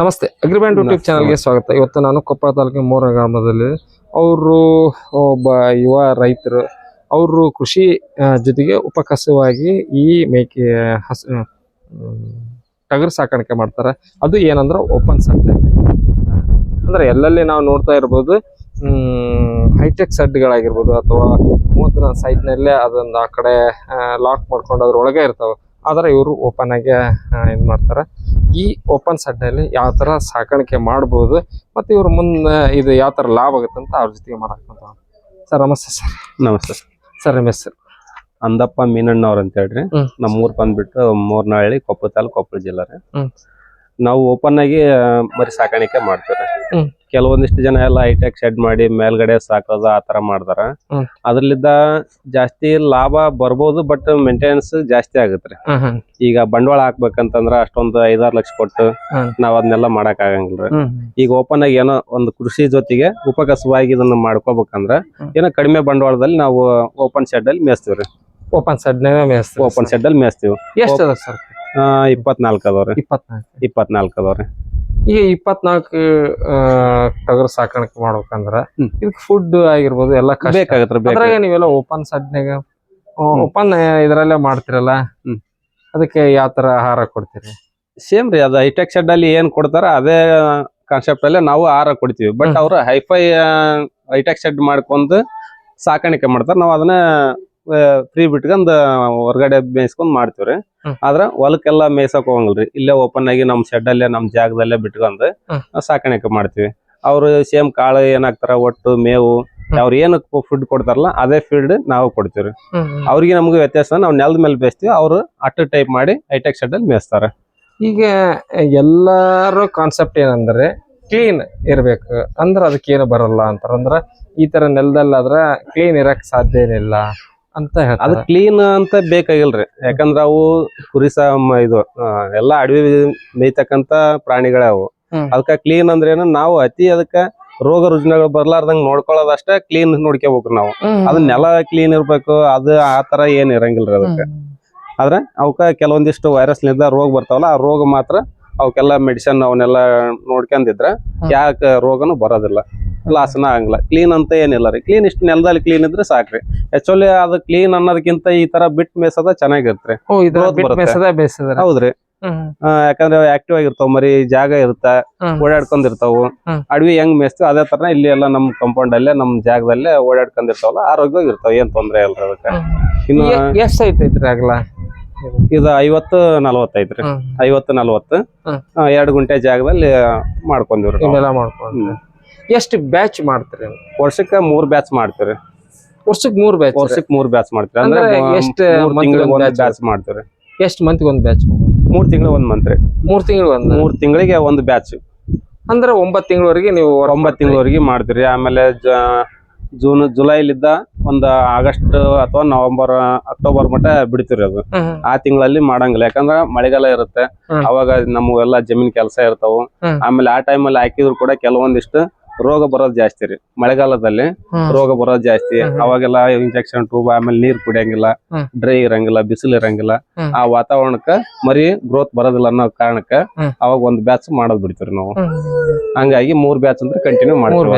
ನಮಸ್ತೆ ಅಗ್ರಿಬ್ಯಾಂಡ್ ಯೂಟ್ಯೂಬ್ ಚಾನಲ್ಗೆ ಸ್ವಾಗತ. ಇವತ್ತು ನಾನು ಕೊಪ್ಪಳ ತಾಲೂಕಿನ ಮೂರ ಗ್ರಾಮದಲ್ಲಿ ಅವರು ಒಬ್ಬ ಯುವ ರೈತರು ಅವರು ಕೃಷಿ ಜೊತೆಗೆ ಉಪಕಸವಾಗಿ ಈ ಮೇಕೆ ಹಸ ಟಗರು ಸಾಕಾಣಿಕೆ ಮಾಡ್ತಾರೆ. ಅದು ಏನಂದ್ರೆ ಓಪನ್ ಸಡ್ನಲ್ಲಿ ಅಂದ್ರೆ ಎಲ್ಲೆಲ್ಲಿ ನಾವು ನೋಡ್ತಾ ಇರ್ಬೋದು ಹೈಟೆಕ್ ಸಡ್ಗಳಾಗಿರ್ಬೋದು ಅಥವಾ ಮೂವತ್ತರ ಸೈಡ್ನಲ್ಲೇ ಅದೊಂದು ಆ ಕಡೆ ಲಾಕ್ ಮಾಡ್ಕೊಂಡು ಅದ್ರೊಳಗೆ ಇರ್ತಾವೆ. ಆದರೆ ಇವರು ಓಪನ್ ಆಗಿ ಇದು ಮಾಡ್ತಾರೆ ಈ ಓಪನ್ ಸಡ್ನಲ್ಲಿ ಯಾವ ಥರ ಸಾಕಾಣಿಕೆ ಮಾಡ್ಬೋದು ಮತ್ತೆ ಇವ್ರ ಮುಂದೆ ಇದು ಯಾವ ಥರ ಲಾಭ ಆಗುತ್ತೆ ಅಂತ ಅವ್ರ ಜೊತೆಗೆ ಮಾತಾಡ್ಕೊಂತ sir namaste sir. Namaste sir. Sir Ramesh sir Andappa Meenannavar ಅಂತ ಹೇಳ್ರಿ. ಹ್ಮ್. ನಮ್ಮ ಊರ್ ಬಂದ್ಬಿಟ್ಟು ಮೂರ್ನಹಳ್ಳಿ ಕೊಪ್ಪಳ ತಾಲೂಕು ಕೊಪ್ಪಳ ಜಿಲ್ಲೆ ನಾವು ಓಪನ್ ಆಗಿ ಮರಿ ಸಾಕಾಣಿಕೆ ಮಾಡ್ತೀವಿ. ಕೆಲವೊಂದಿಷ್ಟು ಜನ ಎಲ್ಲ ಹೈಟೆಕ್ ಶೆಡ್ ಮಾಡಿ ಮೇಲ್ಗಡೆ ಸಾಕೋದು ಆ ತರ ಮಾಡ್ತಾರ ಹ್ಮ್. ಅದ್ರಲ್ಲಿದ್ದ ಜಾಸ್ತಿ ಲಾಭ ಬರ್ಬೋದು ಬಟ್ ಮೇಂಟೆನೆನ್ಸ್ ಜಾಸ್ತಿ ಆಗುತ್ತೆ. ಹ್ಮ್ ಹ್ಮ್. ಈಗ ಬಂಡವಾಳ ಹಾಕ್ಬೇಕಂತಂದ್ರ ಅಷ್ಟೊಂದು ಐದಾರು ಲಕ್ಷ ಕೊಟ್ಟು ಹ್ಮ್. ನಾವ್ ಅದನ್ನೆಲ್ಲ ಮಾಡಕ್ ಆಗಂಗಿಲ್ರಿ ಹ್ಮ್ ಈಗ ಓಪನ್ ಆಗಿ ಏನೋ ಒಂದು ಕೃಷಿ ಜೊತೆಗೆ ಉಪಕಸವಾಗಿ ಇದನ್ನ ಮಾಡ್ಕೋಬೇಕಂದ್ರ ಹ್ಮ್. ಏನೋ ಕಡಿಮೆ ಬಂಡವಾಳದಲ್ಲಿ ನಾವು ಓಪನ್ ಶೆಡ್ ಅಲ್ಲಿ ಮೇಯಿಸ್ತೀವ್ರಿ ಓಪನ್ ಶೆಡ್ ಮೇಯಿಸ್ತೀವಿ ಓಪನ್ ಶೆಡ್ ಅಲ್ಲಿ ಮೇಯಿಸ್ತೀವಿ. ಎಷ್ಟು ಅದ ಸರ್? ಇಪ್ಪತ್ನಾಲ್ಕು ಅದಾವ್ರಿ ಇಪ್ಪತ್ನಾಲ್ಕು. ಇಪ್ಪತ್ನಾಲ್ಕು ಅದಾವ್ರಿ ಈಗ ಇಪ್ಪತ್ನಾಲ್ಕು ಟಗರು ಸಾಕಾಣಿಕೆ ಮಾಡ್ಬೇಕಂದ್ರ. ಇದಕ್ಕೆ ಫುಡ್ ಆಗಿರ್ಬೋದು ಎಲ್ಲ ಕಷ್ಟ. ಬೇಕಾಗತ್ರಿ ಬೇಕು ಅದ್ರಾಗ ನೀವೆಲ್ಲ ಓಪನ್ ಸಡ್ನ್ಯಾಗ ಓಪನ್ ಇದರಲ್ಲೇ ಮಾಡ್ತಿರಲ್ಲ. ಅದಕ್ಕೆ ಯಾವ ತರ ಆಹಾರ ಕೊಡ್ತೀರಿ? ಸೇಮ್ ರೀ ಅದು ಹೈಟೆಕ್ ಶೆಡ್ ಅಲ್ಲಿ ಏನ್ ಕೊಡ್ತಾರ ಅದೇ ಕಾನ್ಸೆಪ್ಟ್ ಅಲ್ಲೇ ನಾವು ಆಹಾರ ಕೊಡ್ತೀವಿ. ಬಟ್ ಅವ್ರ ಅವ್ರು ಹೈಫೈ ಹೈಟೆಕ್ ಶೆಡ್ ಮಾಡ್ಕೊಂಡು ಸಾಕಾಣಿಕೆ ಮಾಡ್ತಾರ. ನಾವ್ ಅದನ್ನ ಫ್ರೀ ಬಿಟ್ಕೊಂಡ್ ಹೊರಗಡೆ ಮೇಯಿಸ್ಕೊಂಡ್ ಮಾಡ್ತೀವಿ ರೀ ಆದ್ರ ಹೊಲಕ್ಕೆಲ್ಲ ಮೇಯ್ಸಕ್ ಹೋಗಂಗಿಲ್ರಿ. ಇಲ್ಲೇ ಓಪನ್ ಆಗಿ ನಮ್ ಶೆಡ್ ಅಲ್ಲೇ ನಮ್ ಜಾಗದಲ್ಲೇ ಬಿಟ್ಕೊಂಡ್. ಸಾಕಾಣಿಕೆ ಮಾಡ್ತೀವಿ. ಅವ್ರು ಸೇಮ್ ಕಾಳು ಏನಾಗ್ತಾರ ಒಟ್ಟು ಮೇವು ಅವ್ರು ಏನು ಫುಡ್ ಕೊಡ್ತಾರಲ್ಲ ಅದೇ ಫೀಡ್ ನಾವು ಕೊಡ್ತೀವಿ ಅವ್ರಿಗೆ ನಮ್ಗೆ ವ್ಯತ್ಯಾಸ ನಾವು ನೆಲದ ಮೇಲೆ ಬೇಯಿಸ್ತೀವಿ ಅವರು ಅಟ್ಟ ಟೈಪ್ ಮಾಡಿ ಹೈಟೆಕ್ ಶೆಡ್ ಅಲ್ಲಿ ಮೇಯಿಸ್ತಾರೆ. ಈಗ ಎಲ್ಲಾರು ಕಾನ್ಸೆಪ್ಟ್ ಏನಂದ್ರೆ ಕ್ಲೀನ್ ಇರ್ಬೇಕು. ಅಂದ್ರೆ ಅದಕ್ಕೆ ಏನು ಬರಲ್ಲ ಅಂತಾರ. ಅಂದ್ರ ಈ ತರ ನೆಲದಲ್ಲಾದ್ರ ಕ್ಲೀನ್ ಇರಕ್ ಸಾಧ್ಯ ಏನಿಲ್ಲ ಅಂತ ಅದು ಕ್ಲೀನ್ ಅಂತ ಬೇಕಾಗಿಲ್ರಿ. ಯಾಕಂದ್ರ ಅವು ಕುರಿ ಸಾ ಮ- ಇದು ಎಲ್ಲಾ ಅಡವಿ ಮೇಯ್ತಕ್ಕಂತ ಪ್ರಾಣಿಗಳೇ ಅವು. ಹ್ಮ್. ಅದಕ್ಕ ಕ್ಲೀನ್ ಅಂದ್ರೆ ಏನು ನಾವು ಅತಿ ಅದಕ್ಕ ರೋಗ ರುಜಿನಗಳು ಬರ್ಲಾರ್ದಂಗ್ ನೋಡ್ಕೊಳ್ಳೋದಷ್ಟೇ ಕ್ಲೀನ್ ನೋಡ್ಕೋಬೇಕು ನಾವು. ಅದ್ ನೆಲ ಕ್ಲೀನ್ ಇರ್ಬೇಕು ಅದು ಆ ತರ ಏನ್ ಇರಂಗಿಲ್ರಿ ಅದಕ್ಕೆ. ಆದ್ರೆ ಅವಕ್ಕ ಕೆಲವೊಂದಿಷ್ಟು ವೈರಸ್ನಿಂದ ರೋಗ ಬರ್ತಾವಲ್ಲ ಆ ರೋಗ ಮಾತ್ರ ಅವಕ್ಕೆಲ್ಲ ಮೆಡಿಸಿನ್ ಅವನ್ನೆಲ್ಲ ನೋಡ್ಕೊಂಡಿದ್ರೆ ಯಾಕೆ ರೋಗನು ಬರೋದಿಲ್ಲ. ಲಾಸ್ನ ಆಗಂಗಿಲ್ಲ. ಕ್ಲೀನ್ ಅಂತ ಏನಿಲ್ಲ ರೀ. ಕ್ಲೀನ್ ಇಷ್ಟು ನೆಲದಲ್ಲಿ ಕ್ಲೀನ್ ಇದ್ರೆ ಸಾಕ್ರಿ. ಆಕ್ಚುಲಿ ಅದು ಕ್ಲೀನ್ ಅನ್ನೋದಕ್ಕಿಂತ ಈ ತರ ಬಿಟ್ ಮೇಸದ ಬೇಸದ ಹೌದ್ರಿ. ಯಾಕಂದ್ರೆ ಆಕ್ಟಿವ್ ಆಗಿರ್ತಾವ ಮರಿ ಜಾಗ ಇರುತ್ತ. ಓಡಾಡ್ಕೊಂಡಿರ್ತಾವು. ಅಡವಿ ಹೆಂಗ್ ಮೇಸ್ತು ಅದೇ ತರ ಇಲ್ಲಿ ಎಲ್ಲ ನಮ್ ಕಾಂಪೌಂಡ್ ಅಲ್ಲೇ ನಮ್ ಜಾಗದಲ್ಲೇ ಓಡಾಡ್ಕೊಂಡಿರ್ತಾವಲ್ಲ ಆರೋಗ್ಯವಾಗಿ ಇರ್ತಾವ. ಏನ್ ತೊಂದ್ರೆ ಇಲ್ಲ ಅದಕ್ಕೆ. ಇನ್ನು ಎಷ್ಟೈತೈತ್ರಿ ಇದು ಐವತ್ತು ನಲ್ವತ್ತೈತ್ರಿ ಐವತ್ತು ನಲವತ್ತು. ಎರಡು ಗುಂಟೆ ಜಾಗದಲ್ಲಿ ಮಾಡ್ಕೊಂಡಿವ್ರಿ ಮಾಡ್ಕೊಂಡು ಎಷ್ಟು ಬ್ಯಾಚ್ ಮಾಡ್ತಾರೆ ವರ್ಷಕ್ಕೆ ಮೂರ್ ಬ್ಯಾಚ್ ಮಾಡ್ತಾರೆ ವರ್ಷಕ್ಕೆ ಮೂರ್ ಬ್ಯಾಚ್ ವರ್ಷಕ್ಕೆ ಮೂರ್ ಬ್ಯಾಚ್ ಮಾಡ್ತಾರೆ ಅಂದ್ರೆ ಎಷ್ಟು? ಬ್ಯಾಚ್ ಮಾಡ್ತಾರೆ ಎಷ್ಟು ಮಂತ್ಗೆ ಒಂದ್ ಬ್ಯಾಚ್ ಮೂರ್ ತಿಂಗಳ ಒಂದ್ ಮಂತ್ ರೀ. ಮೂರ್ ತಿಂಗಳ ಒಂದ್ ಮೂರ್ ತಿಂಗಳಿಗೆ ಒಂದ್ ಬ್ಯಾಚ್ ಅಂದ್ರೆ ಒಂಬತ್ತು ತಿಂಗಳವರೆಗೆ ನೀವು ಒಂಬತ್ತು. ತಿಂಗಳವರೆಗೆ ಮಾಡ್ತೀರಿ. ಆಮೇಲೆ ಜೂನ್ ಜುಲೈಲಿದ್ದ ಒಂದು ಆಗಸ್ಟ್ ಅಥವಾ ನವೆಂಬರ್ ಅಕ್ಟೋಬರ್ ಮಟ್ಟ ಬಿಡ್ತೀರಿ ಅದು. ಆ ತಿಂಗಳಲ್ಲಿ ಮಾಡಂಗಿಲ್ಲ. ಯಾಕಂದ್ರ ಮಳೆಗಾಲ ಇರುತ್ತೆ. ಅವಾಗ ನಮ್ಗೆಲ್ಲ ಜಮೀನ್ ಕೆಲಸ ಇರ್ತಾವ. ಆಮೇಲೆ ಆ ಟೈಮಲ್ಲಿ ಹಾಕಿದ್ರು ಕೂಡ ಕೆಲವೊಂದಿಷ್ಟು ರೋಗ ಬರೋದು ಜಾಸ್ತಿ ರೀ. ಮಳೆಗಾಲದಲ್ಲಿ ರೋಗ ಬರೋದು ಜಾಸ್ತಿ. ಅವಾಗೆಲ್ಲ ಇಂಜೆಕ್ಷನ್ ಟ್ಯೂಬ್ ಆಮೇಲೆ ನೀರ್ ಕುಡಿಯಂಗಿಲ್ಲ ಡ್ರೈ ಇರಂಗಿಲ್ಲ ಬಿಸಿಲು ಇರಂಗಿಲ್ಲ. ಆ ವಾತಾವರಣಕ್ಕ ಮರಿ ಗ್ರೋತ್ ಬರೋದಿಲ್ಲ ಅನ್ನೋ ಕಾರಣಕ್ಕ ಅವಾಗ ಒಂದ್ ಬ್ಯಾಚ್ ಮಾಡೋದ್ ಬಿಡ್ತೀವಿ ನಾವು. ಹಂಗಾಗಿ ಮೂರ್ ಬ್ಯಾಚ್ ಅಂದ್ರೆ ಕಂಟಿನ್ಯೂ ಮಾಡ್ತೀವಿ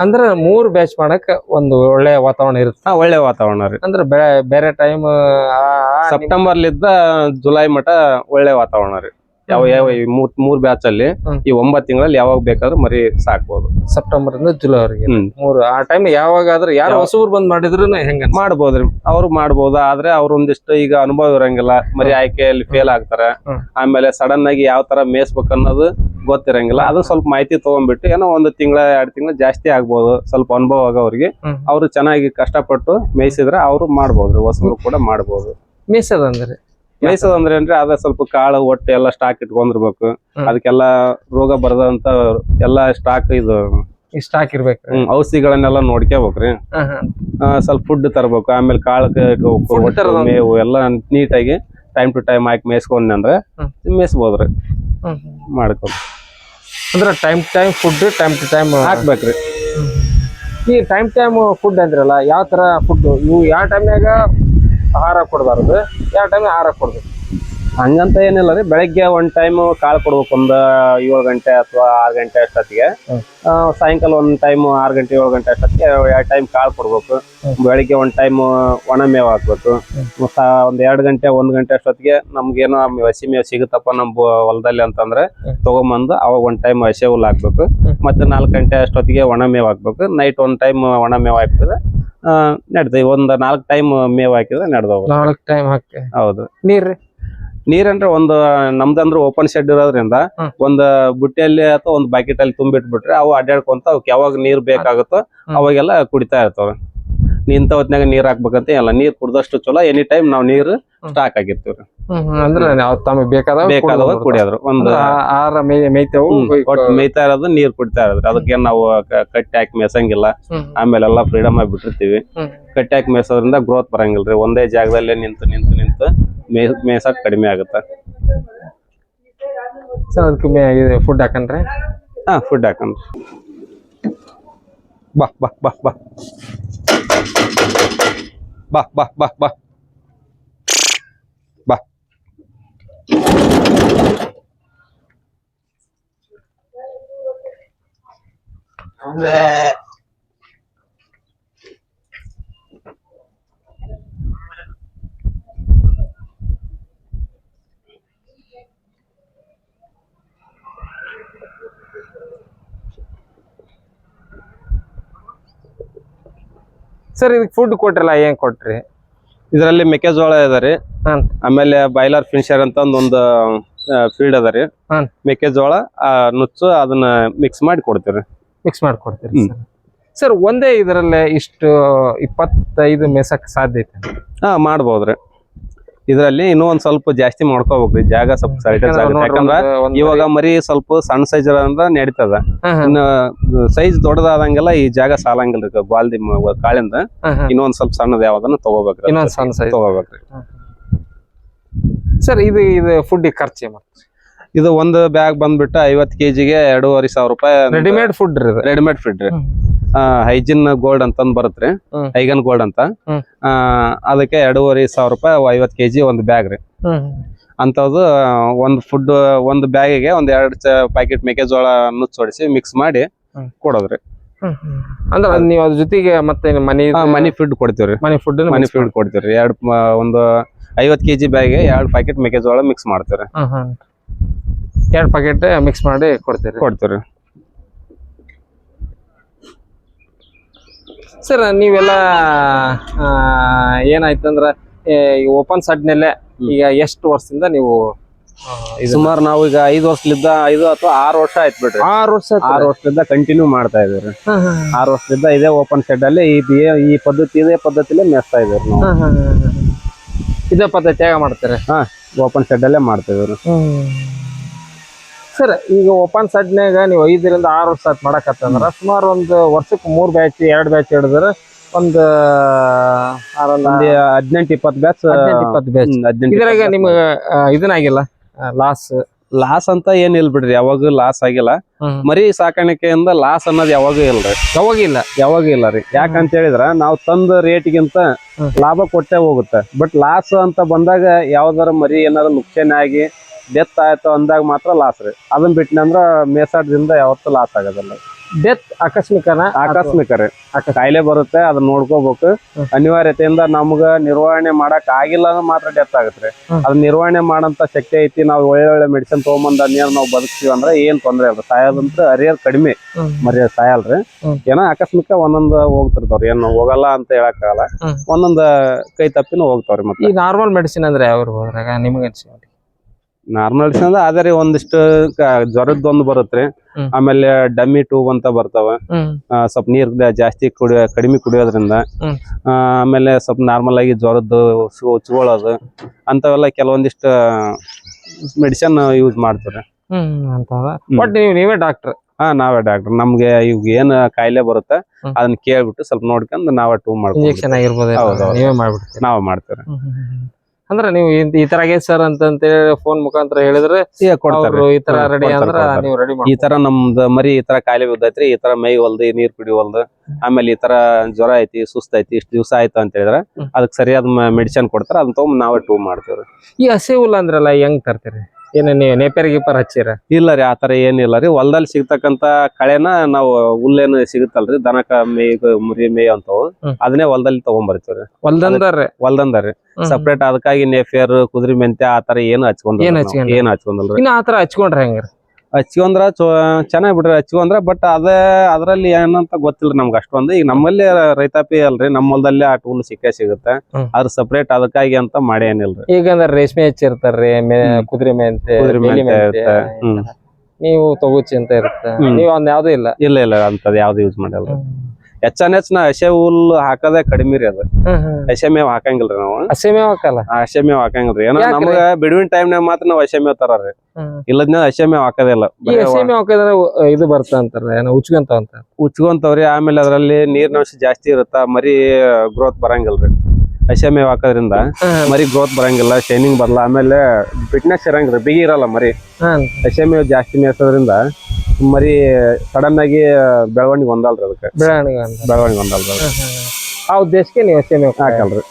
ಅಂದ್ರೆ ಮೂರ್ ಬ್ಯಾಚ್ ಮಾಡಕ್ ಒಂದು ಒಳ್ಳೆ ವಾತಾವರಣ ಇರುತ್ತೆ. ಒಳ್ಳೆ ವಾತಾವರಣ ರೀ. ಅಂದ್ರೆ ಬೇರೆ ಟೈಮ್ ಸೆಪ್ಟೆಂಬರ್ ಲಿದ್ದ ಜುಲೈ ಮಟ ಒಳ್ಳೆ ವಾತಾವರಣ ರೀ. ಯಾವ ಯಾವ ಈ ಮೂರ್ ಮೂರ್ ಬ್ಯಾಚ್ ಅಲ್ಲಿ ಹ್ಮ್. ಈ ಒಂಬತ್ ತಿಂಗಳಲ್ಲಿ ಯಾವಾಗ ಬೇಕಾದ್ರೂ ಮರಿ ಸಾಕ್ಬೋದು. ಸೆಪ್ಟೆಂಬರ್ ಇಂದ ಜುಲೈ ವರೆಗೆ. ಹ್ಮ್. ಮೂರು ಆ ಟೈಮ್ ಯಾವಾಗಾದ್ರೆ ಯಾರು ಯಾವ- ಹೊಸಬ್ರು ಬಂದ್ ಮಾಡಿದ್ರು ಹೆಂಗ ಮಾಡ್ಬೋದ್ರಿ ಅವ್ರು ಮಾಡ್ಬೋದು ಆದ್ರೆ ಅವ್ರ ಒಂದಿಷ್ಟು ಈಗ ಅನುಭವ ಇರಂಗಿಲ್ಲ. ಮರಿ ಆಯ್ಕೆಯಲ್ಲಿ ಫೇಲ್ ಆಗ್ತಾರೆ. ಹ್ಮ್. ಆಮೇಲೆ ಸಡನ್ ಆಗಿ ಯಾವ ತರ ಮೇಯಿಸ್ಬೇಕು ಅನ್ನೋದು ಗೊತ್ತಿರಂಗಿಲ್ಲ. ಅದು ಸ್ವಲ್ಪ ಮಾಹಿತಿ ತಗೊಂಡ್ಬಿಟ್ಟು ಏನೋ ಒಂದು ತಿಂಗಳ ಎರಡ್ ತಿಂಗಳ ಜಾಸ್ತಿ ಆಗ್ಬೋದು. ಸ್ವಲ್ಪ ಅನುಭವ ಆಗ ಅವ್ರಿಗೆ ಅವ್ರು ಚೆನ್ನಾಗಿ ಕಷ್ಟಪಟ್ಟು ಮೇಯಿಸಿದ್ರೆ ಅವ್ರು ಮಾಡ್ಬೋದ್ರಿ ಹೊಸಬ್ರು ಕೂಡ ಮಾಡ್ಬೋದು. ಮೀಸದಂದ್ರೆ ಮೇಯ್ಸೋದ್ ಅಂದ್ರೆ ಏನ್ರಿ ಅದ ಸ್ವಲ್ಪ ಕಾಳು ಹೊಟ್ಟೆ ಎಲ್ಲ ಸ್ಟಾಕ್ ಇಟ್ಕೊಂಡಿರ್ಬೇಕು. ಅದಕ್ಕೆಲ್ಲ ರೋಗ ಬರದಂತ ಎಲ್ಲಾ ಸ್ಟಾಕ್ ಇದು ಸ್ಟಾಕ್ ಇರ್ಬೇಕು. ಔಷಧಿಗಳನ್ನೆಲ್ಲ ನೋಡ್ಕೋಬೇಕ್ರಿ ಸ್ವಲ್ಪ ಫುಡ್ ತರಬೇಕು. ಆಮೇಲೆ ಕಾಳು. ಮೇವು ಎಲ್ಲ ನೀಟಾಗಿ ಟೈಮ್ ಟು ಟೈಮ್ ಹಾಕಿ ಮೇಯ್ಸ್ಕೊಂಡ್ ಅಂದ್ರೆ. ಮೇಯಿಸ್ಬೋದ್ರಿ. ಮಾಡ್ಕೊಂಡು ಅಂದ್ರೆ time to time food time to time ಹಾಕ್ಬೇಕ್ರಿ. ಈ ಟೈಮ್ ಟೈಮ್ ಫುಡ್ ಅಂದ್ರಲ್ಲ ಯಾವ ತರ ಫುಡ್ ಇವು ಯಾವ ಟೈಮ್ನಾಗ ಆಹಾರ ಕೊಡಬಾರ್ದು. ಯಾವ ಟೈಮ್ ಆಹಾರ ಕೊಡ್ಬೇಕು. ಹಂಗಂತ ಏನಿಲ್ಲ ರೀ. ಬೆಳಗ್ಗೆ ಒಂದ್ ಟೈಮ್ ಕಾಳು ಕೊಡ್ಬೇಕು. ಒಂದ್ ಏಳು ಗಂಟೆ ಅಥವಾ ಆರು ಗಂಟೆ ಅಷ್ಟೊತ್ತಿಗೆ. ಸಾಯಂಕಾಲ ಒಂದ್ ಟೈಮ್ ಆರು ಗಂಟೆ ಏಳು ಗಂಟೆ ಅಷ್ಟೊತ್ತಿಗೆ ಎರಡು ಟೈಮ್ ಕಾಳು ಕೊಡ್ಬೇಕು. ಬೆಳಿಗ್ಗೆ ಒಂದ್ ಟೈಮ್ ಒಣ ಮೇವ್ ಹಾಕ್ಬೇಕು. ಮತ್ತ ಒಂದ್ ಎರಡ್ ಗಂಟೆ ಒಂದ್ ಗಂಟೆ ಅಷ್ಟೊತ್ತಿಗೆ ನಮ್ಗೇನೋ ಹಸಿ ಮೇವ್ ಸಿಗುತ್ತಪ್ಪ ನಮ್ ಹೊಲದಲ್ಲಿ ಅಂತಂದ್ರೆ. ತಗೊಂಬಂದು ಅವಾಗ ಒಂದ್ ಟೈಮ್ ಹಸಿ ಹುಲ್ ಹಾಕ್ಬೇಕು. ಮತ್ತೆ ನಾಲ್ಕು ಗಂಟೆ ಅಷ್ಟೊತ್ತಿಗೆ ಒಣ ಮೇವ್ ಹಾಕ್ಬೇಕು. ನೈಟ್ ಒಂದ್ ಟೈಮ್ ಒಣ ಮೇವ್ ನಡ್ತೈತಿ ಒಂದ್ ನಾಲ್ಕ್ ಟೈಮ್ ಮೇವ್ ಹಾಕಿದ್ರೆ ನಡೆದವು ನಾಲ್ಕು ಟೈಮ್ ಹಾಕಿ. ಹೌದು. ನೀರ್ರಿ ನೀರಂದ್ರೆ ಒಂದು ನಮ್ದಂದ್ರೆ ಓಪನ್ ಶೆಡ್ ಇರೋದ್ರಿಂದ. ಒಂದ್ ಬುಟ್ಟಿಯಲ್ಲಿ ಅಥವಾ ಒಂದ್ ಬಕೆಟ್ ಅಲ್ಲಿ ತುಂಬಿಟ್ಬಿಟ್ರೆ ಅವು ಅಡ್ಡಾಡ್ಕೊಂತ ಅವಕ್ಕೆ ಯಾವಾಗ ನೀರ್ ಬೇಕಾಗುತ್ತೋ. ಅವಾಗೆಲ್ಲ ಕುಡಿತಾ ಇರ್ತಾವ. ನಿಂತ ಹೊತ್ನಾಗ ನೀರ್ ಹಾಕ್ಬೇಕಂತ ಎಲ್ಲ ನೀರ್ ಕುಡ್ದಷ್ಟು ಚಲೋ ಎನಿ ಟೈಮ್ ನಾವ್ ನೀರ್ ಸ್ಟಾಕ್ ಆಗಿರ್ತೀವ್ರಿ. ಅಂದ್ರೆ ತಮಗೆ ಕುಡಿಯೋದ್ರು ಒಂದ್ ಅಂದ್ರೆ ಆ- ಮೇಯ್ತೇವು ಹ್ಮ್, ಮೇಯ್ತಾ ಇರೋದು ನೀರ್ ಕುಡಿತಾ ಇರೋದ್ರಿ. ಅದಕ್ಕೆ ನಾವು ಕಟ್ಟಿ ಹಾಕಿ ಮೇಸಂಗಿಲ್ಲ. ಆಮೇಲೆ ಎಲ್ಲಾ ಫ್ರೀಡಮ್ ಆಗಿ ಬಿಟ್ಟಿರ್ತೀವಿ. ಕಟ್ಟಿ ಹಾಕಿ ಮೇಸೋದ್ರಿಂದ ಗ್ರೋತ್ ಬರಂಗಿಲ್ರಿ. ಒಂದೇ ಜಾಗದಲ್ಲೇ ನಿಂತು ನಿಂತು ನಿಂತು ಮೇಸಕ್ ಕಡಿಮೆ ಆಗುತ್ತೆ? ಸರ್ ಅದಕ್ಕೆ ಫುಡ್ ಹಾಕನ್ರಿ. ಹಾ ಫುಡ್ ಹಾಕನ್ರಿ. ಬಾ ಬಾ ಬಾ ಬಾ. Ba, ba, ba, ba. Ba. Yeah. Sir ಇದಕ್ಕೆ ಫುಡ್ ಕೊಟ್ರಲ್ಲ ಏನು ಕೊಟ್ರಿ? ಇದರಲ್ಲಿ ಮೆಕ್ಕೆಜೋಳ ಇದೆ ರೀ. ಹಾಂ. ಆಮೇಲೆ ಬಾಯ್ಲರ್ ಫಿನಿಶರ್ ಅಂತ ಒಂದು ಫೀಲ್ಡ್ ಅದ ರೀ. ಹಾಂ. ಮೆಕ್ಕೆಜೋಳ ಆ, ನುಚ್ಚು ಅದನ್ನ ಮಿಕ್ಸ್ ಮಾಡಿ ಕೊಡ್ತೀವಿ ಮಿಕ್ಸ್ ಮಾಡ್ಕೊಡ್ತೀರಿ ಹ್ಮ್. ಸರ್ ಒಂದೇ ಇದರಲ್ಲೇ ಇಷ್ಟು ಇಪ್ಪತ್ತೈದು ಮೇಸಕ್ ಸಾಧ್ಯ ಐತೆ ಹಾ ಮಾಡ್ಬೋದ್ರಿ ಇದರಲ್ಲಿ ಇನ್ನೂ ಒಂದ್ ಸ್ವಲ್ಪ ಜಾಸ್ತಿ ಮಾಡ್ಕೋಬೇಕ್ರಿ ಜಾಗ ಸ್ವಲ್ಪ ಆಗುತ್ತೆ ಯಾಕಂದ್ರ ಇವಾಗ ಮರಿ ಸ್ವಲ್ಪ ಸಣ್ಣ ಸೈಜ್ ಅಂದ್ರ ನಡೀತದ. ಇನ್ನು ಸೈಜ್ ದೊಡ್ಡದಾದಂಗೆಲ್ಲ ಈ ಜಾಗ ಸಾಲಂಗಿಲ್ಲ ಬಾಲ್ದಿ ಕಾಳಿಂದ ಇನ್ನೊಂದ್ ಸ್ವಲ್ಪ ಸಣ್ಣದ ಯಾವ್ದನ್ನ ತಗೋಬೇಕ್ರಿ. ಇನ್ನೊಂದ್ ಸಣ್ಣ ಸೈಜ್. ತಗೋಬೇಕ್ರಿ. ಸರ್ ಇದು ಇದು ಫುಡ್ ಖರ್ಚು ಇದು ಒಂದು ಬ್ಯಾಗ್ ಬಂದ್ಬಿಟ್ಟು ಐವತ್ ಕೆಜಿಗೆ ಎರಡೂವರೆ ಸಾವಿರ ರೂಪಾಯಿ ರೆಡಿಮೇಡ್ ಫುಡ್ ರೀ ರೆಡಿಮೇಡ್ ಫುಡ್ ರೀ. ಹೈಜಿನ್ ಗೋಲ್ಡ್ ಅಂತಂದ್ ಬರುತ್ತೆ ರೀ ಹೈಗನ್ ಗೋಲ್ಡ್ ಅಂತ. ಅದಕ್ಕೆ ಎರಡೂವರೆ ಸಾವಿರ ರೂಪಾಯಿ ಐವತ್ ಕೆಜಿ ಒಂದು ಬ್ಯಾಗ್ ರೀ. ಅಂತದ್ದು ಒಂದ್ ಫುಡ್ ಒಂದ್ ಬ್ಯಾಗಿಗೆ ಒಂದ್ ಎರಡ್ ಪ್ಯಾಕೆಟ್ ಮೆಕ್ಕೆಜೋಳ ನುಚ್ಚೊಡಿಸಿ ಮಿಕ್ಸ್ ಮಾಡಿ. ಕೊಡೋದ್ರಿ. ಅಂದ್ರೆ ನೀವು ಅದ್ರ ಜೊತೆಗೆ ಮತ್ತೆ ಮನಿ ಮನಿ ಫುಡ್ ಕೊಡ್ತೀವ್ರಿ ಮನಿ ಫುಡ್ ಮನಿ ಫುಡ್ ಕೊಡ್ತೀವ್ರಿ ಎರಡ್ ಒಂದು ಐವತ್ ಕೆಜಿ ಬ್ಯಾಗ್ಗೆ ಎರಡ್ ಪ್ಯಾಕೆಟ್ ಮೆಕ್ಕೆಜೋಳ ಮಿಕ್ಸ್ ಮಾಡ್ತೀವ್ರಿ ಎರಡು ಪ್ಯಾಕೆಟ್ ಮಿಕ್ಸ್ ಮಾಡಿ ಕೊಡ್ತೀರಿ ಕೊಡ್ತೀವ್ರಿ ಸರ್ ನೀವೆಲ್ಲ ಏನಾಯ್ತಂದ್ರ ಈ ಓಪನ್ ಸಡ್ನಲ್ಲೇ ಈಗ ಎಷ್ಟು ವರ್ಷದಿಂದ ನೀವು ಸುಮಾರು ನಾವು ಈಗ ಐದು ವರ್ಷದಿಂದ ಐದು ಅಥವಾ ಆರು ವರ್ಷ ಆಯ್ತು ಬಿಡ್ರಿ. ಆರು ವರ್ಷ. ಆರು ವರ್ಷದಿಂದ ಕಂಟಿನ್ಯೂ ಮಾಡ್ತಾ ಇದ್ದೀವಿ ಆರು ವರ್ಷದಿಂದ ಇದೇ ಓಪನ್ ಶೆಡ್ ಅಲ್ಲಿ ಈ ಪದ್ಧತಿ ಇದೇ ಪದ್ಧತಿಲೇ ಮೇಸ್ತಾ ಇದ್ದೀವಿ ನಾವು. ಇದೇ ಪದ್ಧತಿ ಹೇಗೆ ಮಾಡ್ತಾರೆ? ಹಾ ಓಪನ್ ಶೆಡ್ ಅಲ್ಲೇ ಮಾಡ್ತಾ ಮಾಡ್ತಿದ್ರು ಸರ್ ಈಗ ಓಪನ್ ಸಡ್ನ್ಯಾಗ ನೀವು ಐದರಿಂದ ಆರು ವರ್ಷ ಆಯ್ತು ಮಾಡಕತ್ತಂದ್ರ ಸುಮಾರು ಒಂದು ವರ್ಷಕ್ಕೆ ಮೂರು ಬ್ಯಾಚ್ ಎರಡು ಬ್ಯಾಚ್ ಹಿಡಿದ್ರೆ ಒಂದು ಹದಿನೆಂಟು ಇಪ್ಪತ್ತು ಬ್ಯಾಚ್ ಇಪ್ಪತ್ತು ಬ್ಯಾಚ್ ಇದ್ರಾಗ ನಿಮ್ಗೆ ಇದನ್ನಾಗಿಲ್ಲ ಲಾಸ್ ಲಾಸ್ ಅಂತ ಏನಿಲ್ಲ ಬಿಡ್ರಿ ಯಾವಾಗ ಲಾಸ್ ಆಗಿಲ್ಲ. ಮರಿ ಸಾಕಾಣಿಕೆಯಿಂದ ಲಾಸ್ ಅನ್ನೋದು ಯಾವಾಗೂ ಇಲ್ರಿ ಯಾವಾಗಿಲ್ಲ ಯಾವಾಗ ಇಲ್ಲ? ರೀ. ಯಾಕಂತ ಹೇಳಿದ್ರ ನಾವು ತಂದ ರೇಟ್ಗಿಂತ. ಲಾಭ ಕೊಟ್ಟೆ ಹೋಗುತ್ತೆ. ಬಟ್ ಲಾಸ್ ಅಂತ ಬಂದಾಗ ಯಾವ್ದಾರ ಮರಿ ಏನಾರ ನುಕ್ಸಾನ ಆಗಿ ಡೆತ್ ಆಯ್ತು ಅಂದಾಗ ಮಾತ್ರ ಲಾಸ್ ರೀ. ಅದನ್ನ ಬಿಟ್ಟಿನಂದ್ರ ಮೇಸಾಟದಿಂದ ಯಾವತ್ತೂ ಲಾಸ್ ಆಗೋದಿಲ್ಲ. ಡೆತ್ ಆಕಸ್ಮಿಕನ? ಆಕಸ್ಮಿಕ. ರೀ. ಕಾಯಿಲೆ ಬರುತ್ತೆ ಅದನ್ನ ನೋಡ್ಕೋಬೇಕು. ಅನಿವಾರ್ಯತೆಯಿಂದ ನಮ್ಗ ನಿರ್ವಹಣೆ ಮಾಡಕ್ ಆಗಿಲ್ಲ ಅಂದ್ರೆ ಮಾತ್ರ ಡೆತ್ ಆಗುತ್ತೆ ಹ್ಮ್. ಅದ್ ನಿರ್ವಹಣೆ ಮಾಡಂತ ಶಕ್ತಿ ಐತಿ ನಾವು ಒಳ್ಳೆ ಒಳ್ಳೆ ಮೆಡಿಸಿನ್ ತಗೊಂಬಂದ ನೀರ್ ನಾವು ಬದುಕ್ತೀವಿ ಅಂದ್ರೆ ಏನ್ ತೊಂದ್ರೆ ಇಲ್ಲ. ಸಾಯೋದಂತ ಅರಿಯರ್ ಕಡಿಮೆ. ಮರ್ಯಾದ ಸಾಯಲ್ರಿ. ಏನೋ ಆಕಸ್ಮಿಕ ಒಂದೊಂದ್ ಹೋಗ್ತಿರ್ತಾವ್ರಿ. ಏನ್ ಹೋಗಲ್ಲ ಅಂತ ಹೇಳಕ್ ಆಗಲ್ಲ ಒಂದೊಂದ್ ಕೈ ತಪ್ಪಿನ ಹೋಗ್ತಾವ್ರಿ ಮತ್ತೆ. ಈ ನಾರ್ಮಲ್ ಮೆಡಿಸಿನ್ ಅಂದ್ರೆ ಯಾವ ಹೋದ್ರಾಗ? ನಿಮ್ಗೆ ಅನ್ಸಿ ನಾರ್ಮಲ್ ಮೆಡಿಸಿನ್ ಅಂದ್ರೆ ಅದೇ ರೀ ಒಂದಿಷ್ಟು ಜ್ವರದ್ ಒಂದು ಬರುತ್ತೆ ಆಮೇಲೆ ಡಮ್ಮಿ ಟ್ಯೂಬ್ ಅಂತ ಬರ್ತಾವ. ಸ್ವಲ್ಪ ನೀರ್ ಜಾಸ್ತಿ ಕುಡಿಯೋ ಕಡಿಮೆ ಕುಡಿಯೋದ್ರಿಂದ. ಆಮೇಲೆ ಸ್ವಲ್ಪ ನಾರ್ಮಲ್ ಆಗಿ ಜ್ವರದ್ದು ಉಚ್ಕೊಳ್ಳೋದು ಅಂತವೆಲ್ಲ ಕೆಲವೊಂದಿಷ್ಟು ಮೆಡಿಸಿನ್ ಯೂಸ್ ಮಾಡ್ತಾರೆ. ಬಟ್ ನೀವು ನೀವೇ ಡಾಕ್ಟರ್ ಹಾ ನಾವೇ ಡಾಕ್ಟರ್ ನಮ್ಗೆ ಇವಾಗ ಏನ್ ಕಾಯಿಲೆ ಬರುತ್ತೆ ಅದನ್ನ ಕೇಳ್ಬಿಟ್ಟು ಸ್ವಲ್ಪ ನೋಡ್ಕೊಂಡು ನಾವೇ ಟೂ ಮಾಡ್ತೀವಿ. ನೀವೇ ನಾವೇ ಮಾಡ್ತೀವಿ. ಅಂದ್ರೆ ನೀವು ಈ- ತರ ಸರ್ ಅಂತ ಹೇಳಿ ಫೋನ್ ಮುಖಾಂತರ ಹೇಳಿದ್ರೆ ಈ ತರ ರೆಡಿ ಅಂದ್ರ ನೀವು ರೆಡಿ ಈ ತರ ನಮ್ದು ಮರಿ ಈ ತರ ಕಾಯಿಲೆ ಬಿದ್ದೈತ್ರಿ ಈ ತರ ಮೈ ಹೊಲ್ದು ನೀರ್ ಕುಡಿವಲ್ದು. ಆಮೇಲೆ ಈ ತರ ಜ್ವರ ಐತಿ ಸುಸ್ತ ಐತಿ ಇಷ್ಟು ದಿವಸ ಆಯ್ತು ಅಂತ ಹೇಳಿದ್ರೆ. ಅದಕ್ಕೆ ಸರಿಯಾದ ಮೆಡಿಸಿನ್ ಕೊಡ್ತಾರ ಅದನ್ನ ತಗೊಂಡ್ ನಾವೇ ಟೂ ಮಾಡ್ತೇವ್ರಿ. ಈ ಹಸಿ ಹುಲ್ಲ ಅಂದ್ರಲ್ಲ ಹೆಂಗ್ ತರ್ತೀರಿ? ಏನ ನೇಪೇರ್ ಗೀಪರ್ ಹಚ್ಚೀರ? ಇಲ್ಲ ರೀ ಆತರ ಏನಿಲ್ಲ ರೀ. ಹೊಲದಲ್ಲಿ ಸಿಗ್ತಕ್ಕಂತ ಕಳೆನ ನಾವು ಹುಲ್ಲೇನು ಸಿಗುತ್ತಲ್ರಿ ದನಕ ಮೇಯ್ ಮುರಿ ಮೇಯ್ ಅಂತವು. ಅದನ್ನೇ ಹೊಲದಲ್ಲಿ ತಗೊಂಡ್ಬರ್ತೀವ್ರಿ ಹೊಲ್ದಂದಾರ ಹೊಲ್ದಂದ ಸಪ್ರೇಟ್ ಅದಕ್ಕಾಗಿ ನೇಫಿಯರ್ ಕುದುರೆ ಮೆಂತ್ಯ ಆತರ ಏನು ಹಚ್ಕೊಂಡ್ ಏನ್ ಹಚ್ಕೊಂಡ್ ಏನ್ ಹಚ್ಕೊಂಡಲ್ರಿ ಇನ್ನ ಆತರ ಹಚ್ಕೊಂಡ್ರೆ ಹೆಂಗ್ರಿ? ಹಚ್ಕೊಂಡ್ರ ಚೆನ್ನಾಗಿ ಬಿಡ್ರಿ ಹಚ್ಕೊಂಡ್ರ ಬಟ್ ಅದ ಅದ್ರಲ್ಲಿ ಏನಂತ ಗೊತ್ತಿಲ್ಲ ನಮ್ಗೆ ಅಷ್ಟೊಂದು. ಈಗ ನಮ್ಮಲ್ಲಿ ರೈತಾಪಿ ಅಲ್ರಿ ನಮ್ಮ ಹೊಲದಲ್ಲಿ ಆ ಟೂಲ್ ಸಿಕ್ಕೇ ಸಿಗುತ್ತೆ. ಅದ್ರ ಸಪ್ರೇಟ್ ಅದಕ್ಕಾಗಿ ಅಂತ ಮಾಡಿ ಏನಿಲ್ರಿ. ಈಗ ಅಂದ್ರೆ ರೇಷ್ಮೆ ಹಚ್ಚಿರ್ತಾರ್ರಿ. ಕುದುರೆ ಮೆಂತೆ. ನೀವು ತಗೋಚಿ ಅಂತ ಇರುತ್ತೆ. ನೀವು ಒಂದ್ ಯಾವ್ದು ಇಲ್ಲ. ಇಲ್ಲ ಇಲ್ಲ ಅಂತದ್ ಯಾವ್ದು ಯೂಸ್ ಮಾಡಲ್ಲ ಹೆಚ್ಚಾನ್ ಹೆಚ್ಚ ನಾ ಹಸೆ ಹುಲ್ ಹಾಕದ ಕಡಿಮೆ ರೀ ಅದು. ಹಸೆ ಮೇವ್ ಹಾಕಂಗಿಲ್ರಿ ನಾವು. ಹಸಿ ಮೇವ್ ಹಾಕಲ್ಲ? ಹಸೆ ಮೇವ್ ಹಾಕಂಗಿಲ್ರಿ. ಏನೋ ಯಾಕ್ರಿ? ನಮಗ ಬಿಡುವಿನ ಟೈಮ್ನಾಗ ಮಾತ್ರ ನಾವ್ ಹಸೆ ಮೇವ್ ತರಾರಿ. ಇಲ್ಲದ್ನ ಹಸೆ ಮೇವ್ ಹಾಕದೇ ಇಲ್ಲ. ಈ ಹಾಕಿದ್ರೆ ಇದು ಬರ್ತಾ ಅಂತಾರ ಏನೋ ಉಚ್ಕೊಂತ ಅಂತ ಉಚ್ಕೊಂತವ್ರಿ. ಆಮೇಲೆ ಅದ್ರಲ್ಲಿ ನೀರಿನ ಅಂಶ ಜಾಸ್ತಿ ಇರುತ್ತ ಮರಿ ಗ್ರೋತ್ ಬರಂಗಿಲ್ರಿ. ಹಸೆ ಮೇವ್ ಹಾಕೋದ್ರಿಂದ ಮರಿ ಗ್ರೋತ್ ಬರಂಗಿಲ್ಲ ಶೈನಿಂಗ್ ಬರಲ್ಲ ಆಮೇಲೆ ಫಿಟ್ನೆಸ್ ಇರಂಗಿಲ್ಲ ಬಿಗಿ ಇರಲ್ಲ ಮರಿ. ಹಸೆ ಮೇವ್ ಜಾಸ್ತಿ ಮೇಯಿಸೋದ್ರಿಂದ ಮರಿ ಸಡನ್ ಆಗಿ ಬೆಳವಣಿಗೆ ಹೊಂದಲ್ರಿ ಅದಕ್ಕೆ. ಬೆಳವಣಿಗೆ ಬೆಳವಣಿಗೆ ಹೊಂದಲ್ರಿ ಆ ಉದ್ದೇಶಕ್ಕೆ ನೀವು ಹಸಿ ಮೇವ್ ಹಾಕಲ್ರಿ.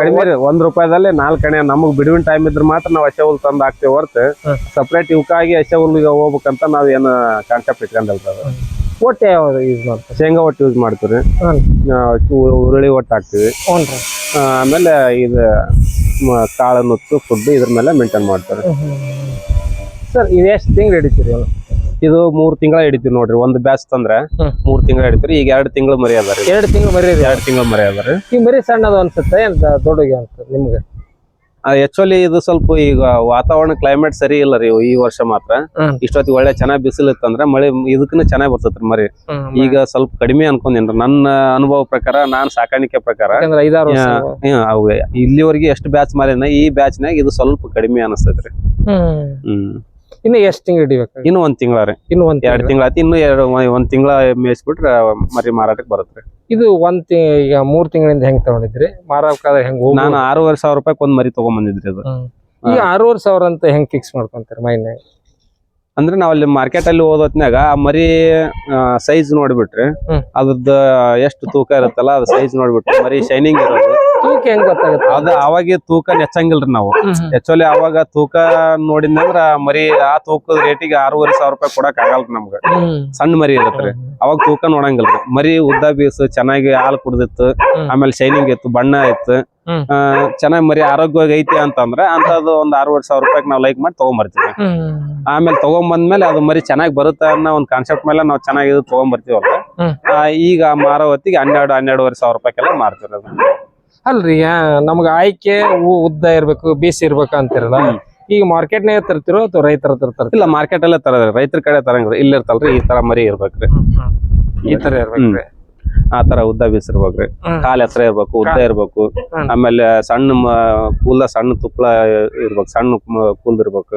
ಕಡಿಮೆ ರೀ ಒಂದ್ ರೂಪಾಯಿದಲ್ಲಿ ನಾಲ್ಕು ಕಣೆ ನಮಗ್ ಬಿಡುವಿನ ಟೈಮ್ ಇದ್ರ ಮಾತ್ರ ನಾವ್ ಹಸೆ ಹುಲ್ ತಂದ್ ಹಾಕ್ತಿವಿ ಹೊರತು. ಸಪ್ರೇಟ್ ಇವಕ್ಕಾಗಿ ಹಸೆ ಹುಲ್ಲಿಗೆ ಹೋಗ್ಬೇಕಂತ ನಾವ್ ಏನು ಕಾನ್ಸೆಪ್ಟ್ ಇಟ್ಕೊಂಡಿಲ್ರಿ ಅದು. ಒಟ್ಟು ಯಾವ್ದು ಯೂಸ್ ಮಾಡ್ತಾರೆ? ಶೇಂಗಾ ಒಟ್ಟು ಯೂಸ್ ಮಾಡ್ತೀವಿ ಉರುಳಿ ಒಟ್ಟು ಹಾಕ್ತಿವಿ. ಆಮೇಲೆ ಇದು ಕಾಳು ನುತ್ತು ಫುಡ್ ಇದ್ರ ಮೇಲೆ ಮೇಂಟೈನ್ ಮಾಡ್ತಾರೆ. ಸರ್ ಇದು ಎಷ್ಟು ತಿಂಗಳು ಹಿಡಿತೀರಿ? ಇದು ಮೂರು ತಿಂಗಳ ಹಿಡಿತೀವಿ ನೋಡ್ರಿ ಒಂದು ಬ್ಯಾಚ್ ತಂದ್ರೆ ಮೂರು ತಿಂಗಳ ಹಿಡಿತೀರಿ. ಈಗ ಎರಡು ತಿಂಗಳು ಮರಿ ಅದಾರಿ ಎರಡು ತಿಂಗಳು ಮರಿ ಎರಡು ತಿಂಗಳು ಮರಿ ಅದಾರಿ ಈ ಮರಿ ಸಣ್ಣದು ಅನ್ಸುತ್ತೆ ಏನ್ ದೊಡ್ಡಗೆ ಅನ್ಸುತ್ತೆ ನಿಮ್ಗೆ? ಆಕ್ಚುಲಿ ಇದು ಸ್ವಲ್ಪ ಈಗ ವಾತಾವರಣ ಕ್ಲೈಮೇಟ್ ಸರಿ ಇಲ್ಲ ರೀ ಈ ವರ್ಷ ಮಾತ್ರ. ಇಷ್ಟೊತ್ತಿಗೆ ಒಳ್ಳೆ ಚೆನ್ನಾಗಿ ಬಿಸಿಲು ಇತ್ತಂದ್ರೆ ಮಳೆ ಇದಕ್ಕೂ ಚೆನ್ನಾಗಿ ಬರ್ತೈತ್ರಿ ಮರಿ ಈಗ ಸ್ವಲ್ಪ ಕಡಿಮೆ ಅನ್ಕೊಂಡಿನ್ರಿ. ನನ್ನ ಅನುಭವ ಪ್ರಕಾರ ನಾನ್ ಸಾಕಾಣಿಕೆ ಪ್ರಕಾರ ಇಲ್ಲಿವರೆಗೆ ಎಷ್ಟು ಬ್ಯಾಚ್ ಮಾರಿನ ಈ ಬ್ಯಾಚ್ನಾಗ ಇದು ಸ್ವಲ್ಪ ಕಡಿಮೆ ಅನಿಸ್ತೈತ್ರಿ ಹ್ಮ್. ಇನ್ನು ಎಷ್ಟು ತಿಂಗಳು ಹಿಡಿಬೇಕು? ಇನ್ನು ಒಂದ್ ತಿಂಗಳ ರೀ. ಇನ್ನು ಒಂದ್ ಎರಡ್ ತಿಂಗಳು ಆಯ್ತು ಇನ್ನು ಎರಡು ಒಂದ್ ತಿಂಗಳ ಮೇಯಿಸ್ಬಿಟ್ರೆ ಮರಿ ಮಾರಾಟಕ್ಕೆ ಬರುತ್ತೆ ಇದು ಒಂದ್ ತಿ ಈಗ ಮೂರ್ ತಿಂಗಳಿಂದ ಹೆಂಗ್ ತಗೊಂಡಿದ್ರಿ? ಮಾರಾಕಾದ್ರೆ ಹೆಂಗ್ ಹೋಗ್ಬೋದು? ನಾನು ಆರೂವರೆ ಸಾವಿರ ರೂಪಾಯಿ ಒಂದ್ ಮರಿ ತಗೊಂಡ್ ಬಂದಿದ್ರಿ ಅದು. ಈಗ ಆರೂವರೆ ಸಾವಿರ ಅಂತ ಹೆಂಗ್ ಫಿಕ್ಸ್ ಮಾಡ್ಕೊಂತಾರೆ ಮೈನ್ಯಾಗ? ಅಂದ್ರೆ ನಾವ್ ಅಲ್ಲಿ ಮಾರ್ಕೆಟ್ ಅಲ್ಲಿ ಹೋದೊತ್ನ್ಯಾಗ ಆ ಮರಿ ಸೈಜ್ ನೋಡ್ಬಿಟ್ರಿ ಹ್ಮ್. ಅದ್ರದ್ದು ಎಷ್ಟು ತೂಕ ಇರುತ್ತಲ್ಲ ಅದ್ ಸೈಜ್ ನೋಡ್ಬಿಟ್ರಿ ಮರಿ ಶೈನಿಂಗ್ ಇರೋದು. ತೂಕ ಹೆಂಗ್ ಗೊತ್ತಾಗುತ್ತೆ? ಅದ ಅವಾಗ ತೂಕ ನೆಚ್ಚಂಗಿಲ್ರಿ ನಾವು. ಆಕ್ಚುಲಿ ಅವಾಗ ತೂಕ ನೋಡಿದ್ನಂದ್ರ ಮರಿ ಆ ತೂಕದ ರೇಟಿಗೆ ಆರೂವರೆ ಸಾವಿರ ರೂಪಾಯಿ ಕೊಡಕ್ ಆಗಲ್ರಿ ನಮ್ಗ. ಸಣ್ಣ ಮರಿ ಇರತ್ರಿ. ಅವಾಗ ತೂಕ ನೋಡಂಗಿಲ್ರಿ. ಮರಿ ಉದ್ದ ಬೀಸು ಚೆನ್ನಾಗಿ ಹಾಲು ಕುಡ್ದಿತ್ತು ಆಮೇಲೆ ಶೈನಿಂಗ್ ಇತ್ತು ಬಣ್ಣ ಇತ್ತು. ಚೆನ್ನಾಗಿ ಮರಿ ಆರೋಗ್ಯವಾಗಿ ಐತಿ ಅಂತಂದ್ರೆ ಅಂತದ್ದು ಒಂದ್ ಆರೂವರೆ ಸಾವಿರ ರೂಪಾಯಿ ನಾವು ಲೈಕ್ ಮಾಡಿ ತಗೊಂಡ್ಬರ್ತೀವಿ ಹ್ಮ್. ಆಮೇಲೆ ತಗೊಂಬಂದ್ಮೇಲೆ ಅದು ಮರಿ ಚೆನ್ನಾಗಿ ಬರುತ್ತೆ ಅನ್ನೋ ಒಂದು ಕಾನ್ಸೆಪ್ಟ್ ಮೇಲೆ ನಾವು ಚೆನ್ನಾಗಿ ಇದು ತಗೊಂಡ್ಬರ್ತೀವಲ್ಲ ಈಗ ಮಾರೋ ಹೊತ್ತಿಗೆ ಹನ್ನೆರಡು ಹನ್ನೆರಡುವರೆ ಸಾವಿರ ರೂಪಾಯಿಗೆಲ್ಲ ಮಾರ್ತೀವಿ ಅದು ಅಲ್ರಿ ಆ, ನಮ್ಗ ಆಯ್ಕೆ ಉದ್ದ ಇರ್ಬೇಕು ಬೀಸ್ ಇರ್ಬೇಕು ಅಂತಿರಲ್ಲ? ಈಗ ಮಾರ್ಕೆಟ್ನಾಗ ತರ್ತಿರೋ ಅಥವಾ ರೈತರ ತರ್ತಾರ? ಇಲ್ಲ ಮಾರ್ಕೆಟ್ ಅಲ್ಲೇ ತರದ್ರಿ ರೈತರ ಕಡೆ ತರಂಗ್ರಿ ಇಲ್ಲಿ ಇರ್ತಲ್ರಿ ಈ ತರ ಮರಿ ಇರ್ಬೇಕ್ರಿ. ಈ ತರ ಇರ್ಬೇಕ್ರಿ. ಆ ತರ ಉದ್ದ ಬೀಸ್ ಇರ್ಬೇಕ್ರಿ ಕಾಲ್ ಎತ್ತರ ಇರ್ಬೇಕು ಉದ್ದ ಇರಬೇಕು. ಆಮೇಲೆ ಸಣ್ಣ ಮ- ಕೂಲ ಸಣ್ಣ ತುಪ್ಪಳ ಇರ್ಬೇಕು ಸಣ್ಣ ಕೂಲ್ ಇರ್ಬೇಕು.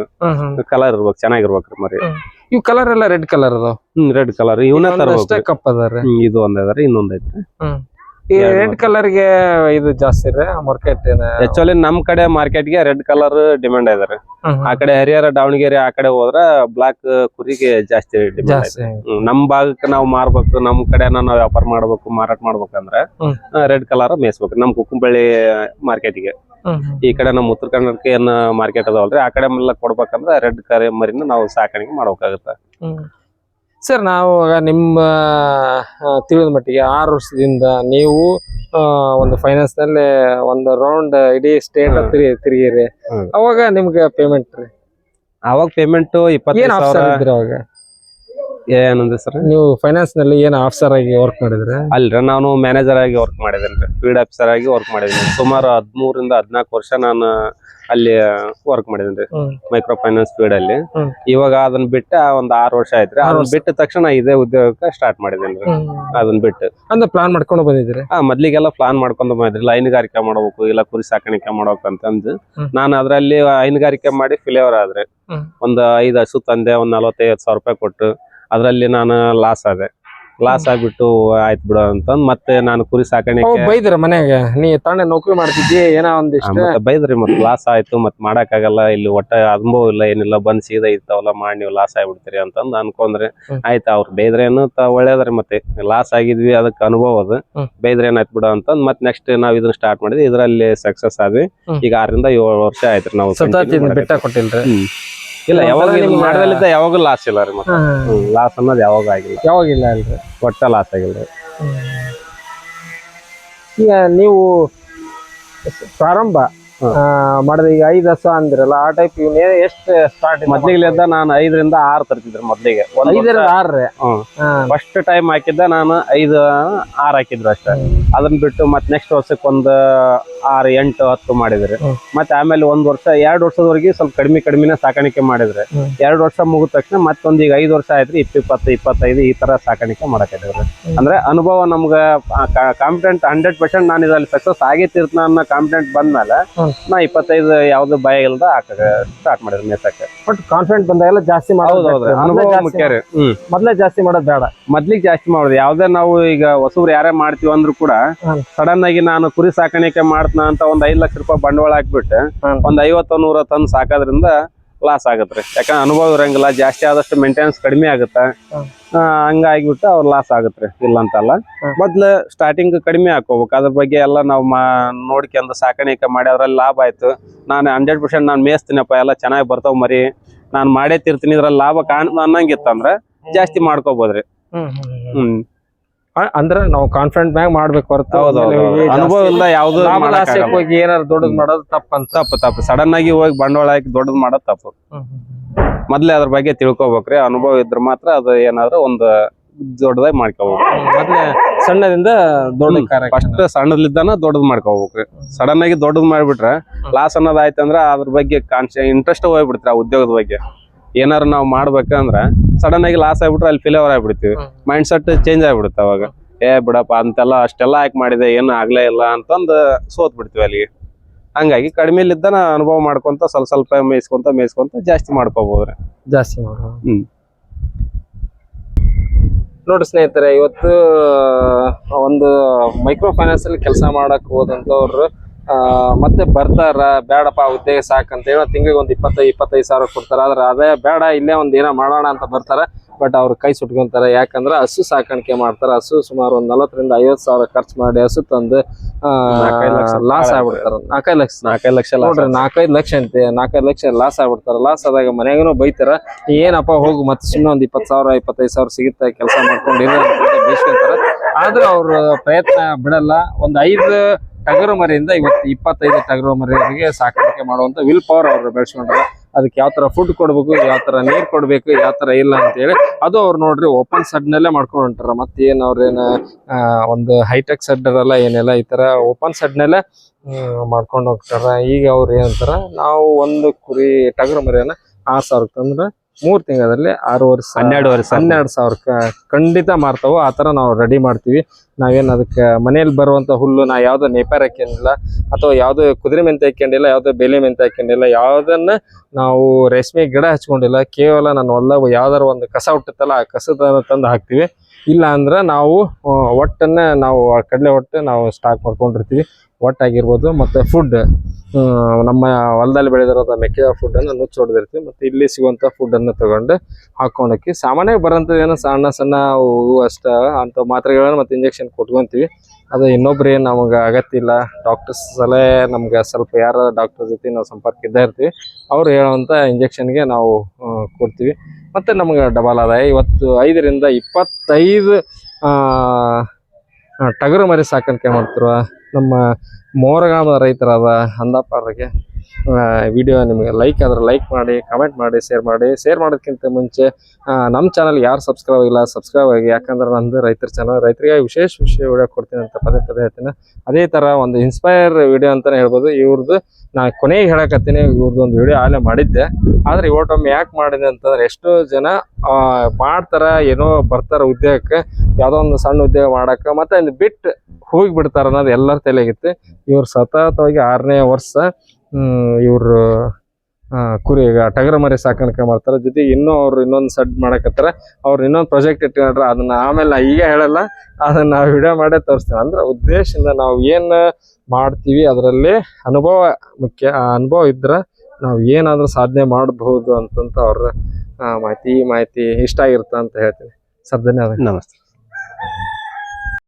ಕಲರ್ ಇರ್ಬೇಕು ಚೆನ್ನಾಗಿರ್ಬೇಕ್ರಿ ಮರಿ. ಇವ್ ಕಲರ್ ಎಲ್ಲ ರೆಡ್ ಕಲರ್ ಅದಾವ? ಹ್ಮ್ ರೆಡ್ ಕಲರ್ ಇವನ್ನ ತರ ಕಪ್ ಅದಾರ ಇದು ಒಂದ್ ಅದಾರಿ ಇನ್ನೊಂದ್ ಐತ್ರಿ ಈ ರೆಡ್ ಕಲರ್ಗೆ ಇದು ಜಾಸ್ತಿ ರೀ ಮಾರ್ಕೆಟ್ ಆಕ್ಚುಲಿ ನಮ್ ಕಡೆ ಮಾರ್ಕೆಟ್ಗೆ ರೆಡ್ ಕಲರ್ ಡಿಮ್ಯಾಂಡ್ ಇದಾರೆ. ಆ ಕಡೆ ಹರಿಹರ ದಾವಣಗೆರೆ ಆ ಕಡೆ ಹೋದ್ರ ಬ್ಲಾಕ್ ಕುರಿಗೆ ಜಾಸ್ತಿ ಡಿಮ್ಯಾಂಡ್ ನಮ್ ಭಾಗಕ್ಕೆ ನಾವು ಮಾರ್ಬೇಕು ನಮ್ ಕಡೆ ನಾವು ವ್ಯಾಪಾರ ಮಾಡ್ಬೇಕು ಮಾರಾಟ ಮಾಡ್ಬೇಕಂದ್ರೆ. ರೆಡ್ ಕಲರ್ ಮೇಯಿಸ್ಬೇಕು. ನಮ್ ಕುಕ್ಕುಂಬಳ್ಳಿ ಮಾರ್ಕೆಟ್ಗೆ. ಈ ಕಡೆ ನಮ್ಮ ಉತ್ತರ ಕನ್ನಡಕ್ಕೆ ಏನ್ ಮಾರ್ಕೆಟ್ ಅದಾವಲ್ರಿ ಆ ಕಡೆ ಎಲ್ಲ ಕೊಡ್ಬೇಕಂದ್ರೆ ರೆಡ್ ಕರಿ ಮರಿನ ನಾವು ಸಾಕಾಣಿಕೆ ಮಾಡ್ಬೇಕಾಗತ್ತ. ಸರ್ ನಾವು ನಿಮ್ಮ ತಿಳಿದ ಮಟ್ಟಿಗೆ ಆರು ವರ್ಷದಿಂದ ನೀವು ಒಂದು ಫೈನಾನ್ಸ್ನಲ್ಲಿ ಒಂದು ರೌಂಡ್ ಇಡೀ ಸ್ಟೇಟ್. ತಿರುಗಿ ತಿರುಗಿರಿ. ಅವಾಗ ನಿಮ್ಗೆ ಪೇಮೆಂಟ್ ರೀ? ಅವಾಗ ಪೇಮೆಂಟ್ ಇಪ್ಪತ್ತೈದು ಸಾವಿರ. ಅವಾಗ? ಏನಂದ್ರೆ ಸರ್? ನೀವು ಫೈನಾನ್ಸ್ನಲ್ಲಿ ಏನು ಆಫೀಸರ್ ಆಗಿ ವರ್ಕ್ ಮಾಡಿದ್ರೆ? ಅಲ್ರಿ ನಾನು ಮ್ಯಾನೇಜರ್ ಆಗಿ ವರ್ಕ್ ಮಾಡಿದ್ದೇನೆ ಫೀಲ್ಡ್ ಆಫೀಸರ್ ಆಗಿ ವರ್ಕ್ ಮಾಡಿದ್ದೀನಿ ಸುಮಾರು ಹದಿಮೂರಿಂದ ಹದಿನಾಲ್ಕು ವರ್ಷ ನಾನು ಅಲ್ಲಿ ವರ್ಕ್ ಮಾಡಿದ್ದೀನಿ ಮೈಕ್ರೋ ಫೈನಾನ್ಸ್ ಫೀಲ್ಡ್ ಅಲ್ಲಿ. ಇವಾಗ ಅದನ್ನ ಬಿಟ್ಟು ಒಂದ್ ಆರು ವರ್ಷ ಆಯ್ತ್ರಿ. ಅದನ್ನ ಬಿಟ್ಟ ತಕ್ಷಣ ಇದೇ ಉದ್ಯೋಗಕ್ಕೆ ಸ್ಟಾರ್ಟ್ ಮಾಡಿದ್ರಿ ಅದನ್ನ ಬಿಟ್ಟು. ಅಂದ್ರೆ ಪ್ಲಾನ್ ಮಾಡ್ಕೊಂಡು ಬಂದಿದ್ರಿ ಹಾ ಮೊದ್ಲಿಗೆಲ್ಲ ಪ್ಲಾನ್ ಮಾಡ್ಕೊಂಡು ಬಂದ್ರಿ ಹೈನುಗಾರಿಕೆ ಮಾಡ್ಬೇಕು ಇಲ್ಲ ಕುರಿ ಸಾಕಾಣಿಕೆ ಮಾಡ್ಬೇಕಂತಂದು. ನಾನು ಅದ್ರಲ್ಲಿ ಹೈನುಗಾರಿಕೆ ಮಾಡಿ ಫಿಲೇವರ್ ಆದ್ರೆ. ಒಂದ್ ಐದು ಹಸು ತಂದೆ ಒಂದ್ ನಲವತ್ತೈದು ಸಾವಿರ ರೂಪಾಯಿ ಕೊಟ್ಟು ಅದ್ರಲ್ಲಿ ನಾನು ಲಾಸ್ ಆದೆ. ಲಾಸ್ ಆಗ್ಬಿಟ್ಟು ಆಯ್ತು ಬಿಡು ಅಂತಂದ್ ಮತ್ತೆ ನಾನು ಕುರಿ ಸಾಕಾಣಿಕೆ ಬೈದ್ರ ಮನ್ಯಾಗ ನೀ ತಾನೇ ನೌಕರಿ ಮಾಡ್ತಿದ್ದಿ ಏನೋ ಒಂದಿಷ್ಟು? ಮತ್ತೆ ಬೈದ್ರಿ ಮತ್ತೆ ಲಾಸ್ ಆಯ್ತು ಮತ್ ಮಾಡಕ್ಕಾಗಲ್ಲ ಇಲ್ಲಿ ಒಟ್ಟ ಅನುಭವ ಇಲ್ಲ ಏನಿಲ್ಲ ಬಂದ್ ಸೀದಾ ಇರ್ತಾವಲ್ಲ ಮಾಡಿ ನೀವು ಲಾಸ್ ಆಗ್ಬಿಡ್ತೀರಿ ಅಂತಂದ್ ಅನ್ಕೊಂಡ್ರಿ ಆಯ್ತ ಅವ್ರು ಬೈದ್ರೇನು ತ ಒಳ್ಳೇದ್ರಿ ಮತ್ತೆ. ಲಾಸ್ ಆಗಿದ್ವಿ ಅದಕ್ಕೆ ಅನುಭವ ಅದು. ಬೈದ್ರೆ ಏನಾಯ್ತು ಬಿಡು ಅಂತಂದ್ ಮತ್ ನೆಕ್ಸ್ಟ್ ನಾವ್ ಇದನ್ನ ಸ್ಟಾರ್ಟ್ ಮಾಡಿದ್ವಿ ಇದ್ರಲ್ಲಿ ಸಕ್ಸಸ್ ಆದ್ವಿ. ಈಗ ಆರರಿಂದ ಏಳು ವರ್ಷ ಆಯ್ತ್ರಿ ನಾವು ಬಿಟ್ಟ ಕೊಟ್ಟಿಲ್ರಿ. ಇಲ್ಲ ಯಾವಾಗ ನಿಮ್ಗೆ- ಮಾಡದಲ್ಲಿದ್ದ ಯಾವಾಗ ಲಾಸ್ ಇಲ್ಲ ರೀ ಮತ್ತೆ. ಲಾಸ್ ಅನ್ನೋದು ಯಾವಾಗ ಆಗಿಲ್ಲ. ಯಾವಾಗಿಲ್ಲ ಅಲ್ರಿ? ಒಟ್ಟ ಲಾಸ್ ಆಗಿಲ್ಲ ಈಗ ನೀವು ಪ್ರಾರಂಭ ಹ್ಮ್. ಆ, ಮಾಡಿದ. ಈಗ ಐದು ಹಸ ಅಂದಿರಲ್ಲ ಆ ಟೈಪ್ ಇವನೇ ಎಷ್ಟು ಸ್ಟಾರ್ಟ್ ಮೊದ್ಲಿಗ್ಲಿದ್ದ ನಾನು ಐದರಿಂದ ಆರು ತರ್ತಿದ್ರು ಮೊದ್ಲಿಗೆ. ಐದರಿಂದ ಆರು ಹ್ಮ್. ಹಾ. ಫಸ್ಟ್ ಟೈಮ್ ಹಾಕಿದ್ದ ನಾನು ಐದು ಆರ್ ಹಾಕಿದ್ರು ಅಷ್ಟೇ. ಅದನ್ನ ಬಿಟ್ಟು ಮತ್ತೆ ನೆಕ್ಸ್ಟ್ ವರ್ಷಕ್ಕೆ ಒಂದು ಆರು ಎಂಟು ಹತ್ತು ಮಾಡಿದ್ರಿ. ಮತ್ತೆ ಆಮೇಲೆ ಒಂದ್ ವರ್ಷ ಎರಡು ವರ್ಷದವರೆಗೆ ಸ್ವಲ್ಪ ಕಡಿಮೆ ಕಡಿಮೆನೆ ಸಾಕಾಣಿಕೆ ಮಾಡಿದ್ರೆ. ಎರಡು ವರ್ಷ ಮುಗಿದ ತಕ್ಷಣ ಮತ್ತೊಂದ್ ಈಗ ಐದು ವರ್ಷ ಆಯ್ತ್ರಿ ಇಪ್ಪ ಇಪ್ಪತ್ತು ಇಪ್ಪತ್ತೈದು ಈ ತರ ಸಾಕಾಣಿಕೆ ಮಾಡಕತ್ತಿವ್ರಿ ಅಂದ್ರೆ ಅನುಭವ ನಮ್ಗ ಕಾಂಪಿಟೆಂಟ್ ಹಂಡ್ರೆಡ್ ಪರ್ಸೆಂಟ್ ನಾನು ಇದರಲ್ಲಿ ಸಕ್ಸಸ್ ಆಗಿತ್ತಿರ್ತ ಅನ್ನೋ ಕಾಂಪಿಟೆಂಟ್ ಬಂದ್ಮೇಲೆ. ನಾ ಇಪ್ಪತ್ತೈದು ಯಾವ್ದು ಭಯ ಇಲ್ಲದ ಹಾಕಕ ಸ್ಟಾರ್ಟ್ ಮಾಡಿದ್ರು ಮೇಸಕ್ಕೆ. ಬಟ್ ಕಾನ್ಫಿಡೆಂಟ್ ಬಂದಾಗೆಲ್ಲ ಜಾಸ್ತಿ ಹೌದು ಮಾಡೋದು ಅನುಭವ ಮುಖ್ಯ ರೀ. ಹ್ಮ್. ಮೊದ್ಲೇ ಜಾಸ್ತಿ ಮಾಡೋದು ಬೇಡ. ಮೊದ್ಲಿಗೆ ಜಾಸ್ತಿ ಮಾಡುದು. ಯಾವ್ದೇ ನಾವು ಈಗ ಹೊಸಬ್ರು ಯಾರೇ ಮಾಡ್ತೀವಿ ಅಂದ್ರೂ ಕೂಡ ಸಡನ್ ಆಗಿ ನಾನು ಕುರಿ ಸಾಕಾಣಿಕೆ ಮಾಡ್ತಾನ ಅಂತ ಒಂದ್ ಐದ್ ಲಕ್ಷ ರೂಪಾಯಿ ಬಂಡವಾಳ ಹಾಕ್ಬಿಟ್ಟು. ಒಂದ್ ಐವತ್ತ ನೂರ ತಂದು ಸಾಕೋದ್ರಿಂದ ಲಾಸ್ ಆಗತ್ರಿ ಯಾಕಂದ್ರೆ ಅನುಭವ ಇರಂಗಿಲ್ಲ ಜಾಸ್ತಿ ಆದಷ್ಟು ಮೇಂಟೆನೆನ್ಸ್ ಕಡಿಮೆ ಆಗುತ್ತೆ. ಹಂಗ ಹಂಗಾಗಿಬಿಟ್ಟು ಅವ್ರ ಲಾಸ್ ಆಗತ್ರಿ ಇಲ್ಲ ಅಂತಲ್ಲ ಅಲ್ಲ ಮೊದ್ಲು ಸ್ಟಾರ್ಟಿಂಗ್ ಕಡಿಮೆ ಹಾಕೋಬೇಕು ಅದ್ರ ಬಗ್ಗೆ ಎಲ್ಲ ನಾವು ಮಾ ನೋಡ್ಕೊಂಡು ಸಾಕಾಣಿಕೆ ಮಾಡಿ ಅದ್ರಲ್ಲಿ ಲಾಭ ಆಯ್ತು. ನಾನು ಹಂಡ್ರೆಡ್ ಪರ್ಸೆಂಟ್ ನಾನು ಮೇಯ್ಸ್ತೀನಪ್ಪ ಎಲ್ಲ ಚೆನ್ನಾಗಿ ಬರ್ತಾವ ಮರಿ. ನಾನು ಮಾಡೇ ತಿರ್ತೀನಿ ಇದ್ರಲ್ಲಿ ಲಾಭ ಕಾಣ್ ಅನ್ನಂಗಿತ್ತಂದ್ರೆ ಜಾಸ್ತಿ ಮಾಡ್ಕೋಬೋದ್ರಿ. ಹ್ಮ್. ಅಂದ್ರೆ ನಾವು ಕಾನ್ಫಿಡೆಂಟ್ ಮ್ಯಾಗ ಮಾಡ್ಬೇಕು ಹೊರತು ಅನುಭವ ಇಲ್ಲ ಯಾವ್ದು. ಹೋಗಿ ಏನಾರು ದೊಡ್ಡದ್ ಮಾಡೋದು ತಪ್ಪಂತ. ತಪ್ಪು ತಪ್ಪು. ಸಡನ್ ಆಗಿ ಹೋಗಿ ಬಂಡವಾಳ ಹಾಕಿ ದೊಡ್ಡದ್ ಮಾಡೋದ್ ತಪ್ಪು. ಮೊದ್ಲೇ ಅದ್ರ ಬಗ್ಗೆ ತಿಳ್ಕೊಬೇಕ್ರಿ. ಅನುಭವ ಇದ್ರ ಮಾತ್ರ ಅದು ಏನಾದ್ರು ಒಂದು ದೊಡ್ಡದಾಗಿ ಮಾಡ್ಕೋಬೇಕು. ಮೊದ್ಲೇ ಸಣ್ಣದಿಂದ ದೊಡ್ಡ ಫಸ್ಟ್ ಸಣ್ಣದ್ಲಿದ್ದಾನ ದೊಡ್ಡದ್ ಮಾಡ್ಕೋಬೇಕ್ರಿ. ಸಡನ್ ಆಗಿ ದೊಡ್ಡದ್ ಮಾಡ್ಬಿಟ್ರೆ ಲಾಸ್ ಅನ್ನೋದ್ ಆಯ್ತಂದ್ರ ಅದ್ರ ಬಗ್ಗೆ ಕಾನ್ಶಿ ಇಂಟ್ರೆಸ್ಟ್ ಹೋಗ್ಬಿಡ್ತಾರೆ ಆ ಉದ್ಯೋಗದ ಬಗ್ಗೆ. ಏನಾರು ನಾವು ಮಾಡ್ಬೇಕಂದ್ರ ಸಡನ್ ಆಗಿ ಲಾಸ್ ಆಗ್ಬಿಟ್ರೆ ಅಲ್ಲಿ ಫೇಲ್ಯೂರ್ ಆಗ್ಬಿಡ್ತೀವಿ. ಮೈಂಡ್ ಸೆಟ್ ಚೇಂಜ್ ಆಗ್ಬಿಡುತ್ತೆ ಅವಾಗ. ಏ ಬಿಡಪ್ಪ ಅಂತೆಲ್ಲ ಅಷ್ಟೆಲ್ಲ ಯಾಕೆ ಮಾಡಿದೆ ಏನು ಆಗ್ಲೇ ಇಲ್ಲ ಅಂತಂದು ಸೋತ್ ಬಿಡ್ತೀವಿ ಅಲ್ಲಿಗೆ. ಹಂಗಾಗಿ ಕಡಿಮೆಲಿದ್ದಾನ ಅನುಭವ ಮಾಡ್ಕೊಂತ ಸ್ವಲ್ಪ ಸ್ವಲ್ಪ ಮೇಯಿಸ್ಕೊಂತ ಮೇಯಿಸ್ಕೊಂತ ಜಾಸ್ತಿ ಮಾಡ್ಕೋಬಹುದ್ರಿ ಜಾಸ್ತಿ ಹ್ಮ್. ನೋಡಿ ಸ್ನೇಹಿತರೆ ಇವತ್ತು ಒಂದು ಮೈಕ್ರೋ ಫೈನಾನ್ಸ್ ಅಲ್ಲಿ ಕೆಲಸ ಮಾಡಕ್ ಹೋದಂತವ್ರು ಮತ್ತೆ ಬರ್ತಾರ ಬೇಡಪ್ಪ ಉದ್ಯೋಗ ಸಾಕಂತ ಹೇಳಿ ತಿಂಗಳಿಗೆ ಒಂದು ಇಪ್ಪತ್ತೈದು ಇಪ್ಪತ್ತೈದು ಸಾವಿರ ಕೊಡ್ತಾರ. ಆದ್ರೆ ಅದೇ ಬೇಡ ಇಲ್ಲೇ ಒಂದ್ ಏನೋ ಮಾಡೋಣ ಅಂತ ಬರ್ತಾರ. ಬಟ್ ಅವ್ರ ಕೈ ಸುಟ್ಕೊಂತಾರ. ಯಾಕಂದ್ರೆ ಹಸು ಸಾಕಾಣಿಕೆ ಮಾಡ್ತಾರ. ಹಸು ಸುಮಾರು ಒಂದ್ ನಲವತ್ತರಿಂದ ಐವತ್ ಸಾವಿರ ಖರ್ಚು ಮಾಡಿ ಹಸು ತಂದು ಲಾಸ್ ಆಗ್ಬಿಡ್ತಾರೆ. ನಾಲ್ಕೈದು ಲಕ್ಷ. ನಾಲ್ಕೈದು ಲಕ್ಷ ನೋಡ್ರಿ ನಾಲ್ಕೈದು ಲಕ್ಷ ಅಂತೆ. ನಾಲ್ಕೈದು ಲಕ್ಷ ಲಾಸ್ ಆಗ್ಬಿಡ್ತಾರ. ಲಾಸ್ ಆದಾಗ ಮನ್ಯಾಗನು ಬೈತಾರ. ಏನಪ್ಪ ಹೋಗು ಮತ್ತೆ ಸುಮ್ಮನೆ ಒಂದ್ ಇಪ್ಪತ್ತು ಸಾವಿರ ಇಪ್ಪತ್ತೈದು ಸಾವಿರ ಸಿಗುತ್ತೆ ಕೆಲಸ ಮಾಡ್ಕೊಂಡು ಬೇಸ್ಕೊಂತಾರ. ಆದ್ರೆ ಅವ್ರ ಪ್ರಯತ್ನ ಬಿಡಲ್ಲ. ಒಂದ್ ಐದು ಟಗರು ಮರಿಯಿಂದ ಇವತ್ತು ಇಪ್ಪತ್ತೈದು ಟಗರು ಮರಿಯವರಿಗೆ ಸಾಕಾಣಿಕೆ ಮಾಡುವಂತ ವಿಲ್ ಪವರ್ ಅವರು ಬೆಳೆಸ್ಕೊಂಡ್ರೆ. ಅದಕ್ಕೆ ಯಾವ ತರ ಫುಡ್ ಕೊಡ್ಬೇಕು, ಯಾವ ತರ ನೀರ್ ಕೊಡ್ಬೇಕು, ಯಾವ ತರ ಇಲ್ಲ ಅಂತ ಹೇಳಿ, ಅದು ಅವ್ರು ನೋಡ್ರಿ ಓಪನ್ ಸಡ್ನಲ್ಲೇ ಮಾಡ್ಕೊಂಡು ಹೊಂಟಾರ. ಮತ್ತೆ ಏನ್ ಅವ್ರೇನ ಒಂದು ಹೈಟೆಕ್ ಸೆಡ್ ಇರಲ್ಲ ಏನೆಲ್ಲ ಈ ತರ ಓಪನ್ ಸಡ್ನಲ್ಲೇ ಮಾಡ್ಕೊಂಡು ಹೋಗ್ತಾರ. ಈಗ ಅವ್ರು ಏನಂತಾರ ನಾವು ಒಂದು ಕುರಿ ಟಗರು ಮರಿಯನ್ನ ಆರ್ ಸಾವಿರ ತಂದ್ರ ಮೂರ್ ತಿಂಗಳಲ್ಲಿ ಆರು ವರ್ಷ ಹನ್ನೆರಡು ವರ್ಷ ಹನ್ನೆರಡು ಸಾವಿರ ಖಂಡಿತ ಮಾರ್ತಾವು. ಆ ಥರ ನಾವು ರೆಡಿ ಮಾಡ್ತೀವಿ. ನಾವೇನು ಅದಕ್ಕೆ ಮನೇಲಿ ಬರುವಂತ ಹುಲ್ಲು ನಾ ಯಾವ್ದೋ ನೇಪಾರ ಹಾಕೊಂಡಿಲ್ಲ ಅಥವಾ ಯಾವ್ದೋ ಕುದುರೆ ಮೆಂತೆ ಹಾಕೊಂಡಿಲ್ಲ ಯಾವ್ದೋ ಬೇಲೆ ಮೆಂತೆ ಹಾಕೊಂಡಿಲ್ಲ ಯಾವ್ದನ್ನ ನಾವು ರೇಷ್ಮೆ ಗಿಡ ಹಚ್ಕೊಂಡಿಲ್ಲ ಕೇವಲ ನನ್ನ ಹೊಲ್ದಾಗ ಯಾವ್ದಾರ ಒಂದು ಕಸ ಹುಟ್ಟುತ್ತಲ್ಲ ಆ ಕಸದ ತಂದು ಹಾಕ್ತಿವಿ. ಇಲ್ಲ ಅಂದ್ರೆ ನಾವು ಒಟ್ಟನ್ನ ನಾವು ಆ ಕಡಲೆ ಒಟ್ಟು ನಾವು ಸ್ಟಾಕ್ ಮಾಡ್ಕೊಂಡಿರ್ತೀವಿ. ಒಟ್ಟಾಗಿರ್ಬೋದು ಮತ್ತು ಫುಡ್ ನಮ್ಮ ಹೊಲದಲ್ಲಿ ಬೆಳೆದಿರೋದ ಮೆಕ್ಕೆಜೋಳ ಫುಡ್ಡನ್ನು ನುಚ್ಚು ಹೊಡೆದಿರ್ತೀವಿ. ಮತ್ತು ಇಲ್ಲಿ ಸಿಗುವಂಥ ಫುಡ್ಡನ್ನು ತಗೊಂಡು ಹಾಕ್ಕೊಂಡಕ್ಕೆ ಸಾಮಾನ್ಯವಾಗಿ ಬರೋಂಥದ್ದು ಏನೋ ಸಣ್ಣ ಸಣ್ಣ ಹೂವು ಅಷ್ಟ ಅಂಥ ಮಾತ್ರೆಗಳನ್ನು ಮತ್ತು ಇಂಜೆಕ್ಷನ್ ಕೊಟ್ಕೊತೀವಿ. ಅದು ಇನ್ನೊಬ್ರು ಏನು ನಮಗೆ ಅಗತ್ಯ ಇಲ್ಲ ಡಾಕ್ಟರ್ಸ್ ಸಲಹೆ ನಮ್ಗೆ ಸ್ವಲ್ಪ ಯಾರು ಡಾಕ್ಟರ್ ಜೊತೆ ನಾವು ಸಂಪರ್ಕ ಇದ್ದೇ ಇರ್ತೀವಿ. ಅವ್ರು ಹೇಳೋವಂಥ ಇಂಜೆಕ್ಷನ್ಗೆ ನಾವು ಕೊಡ್ತೀವಿ. ಮತ್ತು ನಮ್ಗೆ ಡಬಲ್ ಆದಾಯ. ಇವತ್ತು ಐದರಿಂದ ಇಪ್ಪತ್ತೈದು ಟಗರು ಮರಿ ಸಾಕಾಣಿಕೆ ಮಾಡ್ತಿರುವ ನಮ್ಮ ಮೋರಗಾಮದ ರೈತರಾದ ಅಂದಪ್ಪರಿಗೆ ವಿಡಿಯೋ ನಿಮಗೆ ಲೈಕ್ ಆದ್ರೆ ಲೈಕ್ ಮಾಡಿ ಕಮೆಂಟ್ ಮಾಡಿ ಶೇರ್ ಮಾಡಿ. ಶೇರ್ ಮಾಡೋದಕ್ಕಿಂತ ಮುಂಚೆ ನಮ್ಮ ಚಾನಲ್ ಯಾರು ಸಬ್ಸ್ಕ್ರೈಬ್ ಆಗಿಲ್ಲ ಸಬ್ಸ್ಕ್ರೈಬ್ ಆಗಿ. ಯಾಕಂದ್ರೆ ನಂದು ರೈತರ ಚಾನಲ್ ರೈತರಿಗೆ ವಿಶೇಷ ವಿಷಯ ವಿಡಿಯೋ ಕೊಡ್ತೀನಿ ಅಂತ ಪದೇ ಪದೇ ಹೇಳ್ತೀನಿ. ಅದೇ ಥರ ಒಂದು ಇನ್ಸ್ಪೈರ್ ವಿಡಿಯೋ ಅಂತಲೇ ಹೇಳ್ಬೋದು. ಇವ್ರದ್ದು ನಾನು ಕೊನೆಗೆ ಹೇಳಕತ್ತೀನಿ. ಇವ್ರದ್ದು ಒಂದು ವಿಡಿಯೋ ಆಲೇ ಮಾಡಿದ್ದೆ. ಆದ್ರೆ ಇವತ್ತೊಮ್ಮೆ ಯಾಕೆ ಮಾಡಿದೆ ಅಂತಂದ್ರೆ ಎಷ್ಟೋ ಜನ ಮಾಡ್ತಾರೆ, ಏನೋ ಬರ್ತಾರೆ ಉದ್ಯೋಗಕ್ಕೆ. ಯಾವುದೋ ಒಂದು ಸಣ್ಣ ಉದ್ಯೋಗ ಮಾಡಕ್ಕೆ ಮತ್ತೆ ಅಲ್ಲಿ ಬಿಟ್ಟು ಹೋಗಿ ಬಿಡ್ತಾರ ಅನ್ನೋದು ಎಲ್ಲರ ತಲೆಗಿತ್ತು. ಇವ್ರು ಸತತವಾಗಿ ಆರನೇ ವರ್ಷ ಇವರು ಕುರಿ, ಈಗ ಟಗರ ಮರಿ ಸಾಕಾಣಿಕೆ ಮಾಡ್ತಾರೆ. ಜೊತೆಗೆ ಇನ್ನೂ ಅವ್ರು ಇನ್ನೊಂದು ಸಡ್ ಮಾಡಕತ್ತಾರ. ಅವ್ರು ಇನ್ನೊಂದು ಪ್ರಾಜೆಕ್ಟ್ ಇಟ್ಕೊಂಡ್ರೆ ಅದನ್ನ ಆಮೇಲೆ ಈಗ ಹೇಳಲ್ಲ, ಅದನ್ನ ನಾವು ವಿಡಿಯೋ ಮಾಡೇ ತೋರಿಸ್ತೇವೆ ಅಂದ್ರೆ ಉದ್ದೇಶದಿಂದ ನಾವು ಏನು ಮಾಡ್ತೀವಿ, ಅದರಲ್ಲಿ ಅನುಭವ ಮುಖ್ಯ. ಅನುಭವ ಇದ್ರೆ ನಾವು ಏನಾದರೂ ಸಾಧನೆ ಮಾಡಬಹುದು ಅಂತಂತ ಅವ್ರ ಮಾಹಿತಿ ಮಾಹಿತಿ ಇಷ್ಟ ಆಗಿರುತ್ತೆ ಅಂತ ಹೇಳ್ತೀನಿ. ಸರ್ ಧನ್ಯವಾದ ನಮಸ್ತೆ.